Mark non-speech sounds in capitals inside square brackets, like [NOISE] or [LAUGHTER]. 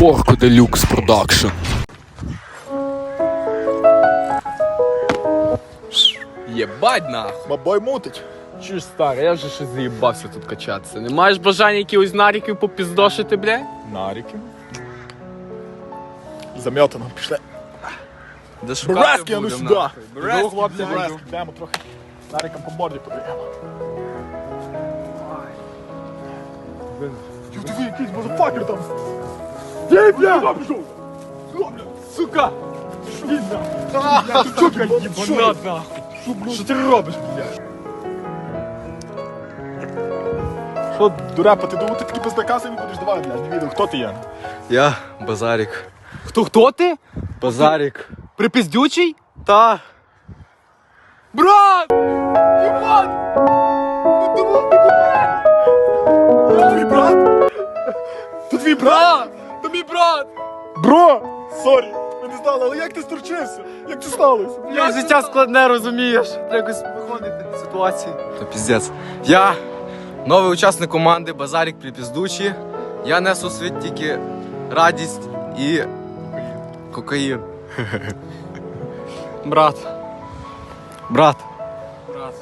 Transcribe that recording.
Корко Делюкс Продакшн. Єбать нахуй. Бабой мутить. Чуєш, старий, я вже щось заїбався тут качатися. Не маєш бажання якихось наріків попіздошити, бля? Наріки. Заметано, пішли. Шукати Брески, а ну сюди. Ну, хлопці, блядь. Йдемо трохи. Нариком по морді подаємо. Ю, диви, якийсь мазафакер там. Де, бля? Сюди пішов. Сюди, бля. Сука! Він, бля. Бля, Єбанат нахуй. Що, ти робиш, бля? Що, дурепа, ти думав, ти такий безнаказаний будеш? Давай, бля, не відео, хто ти є? Я Базарик. Хто хто ти? Базарик. Припіздючий? Та. Брат! Ти ти брат? Твій брат? Ти твій брат? Та мій брат! Бро! Сорі, ми не знали, але як ти сторчився? Як це сталося? Я життя складне, розумієш? Треба якось виходити з ситуації. Та піздець. Я новий учасник команди Базарик Припіздучі. Я несу світ тільки радість і кокаїн. [LAUGHS] Брат. Брат. Брат.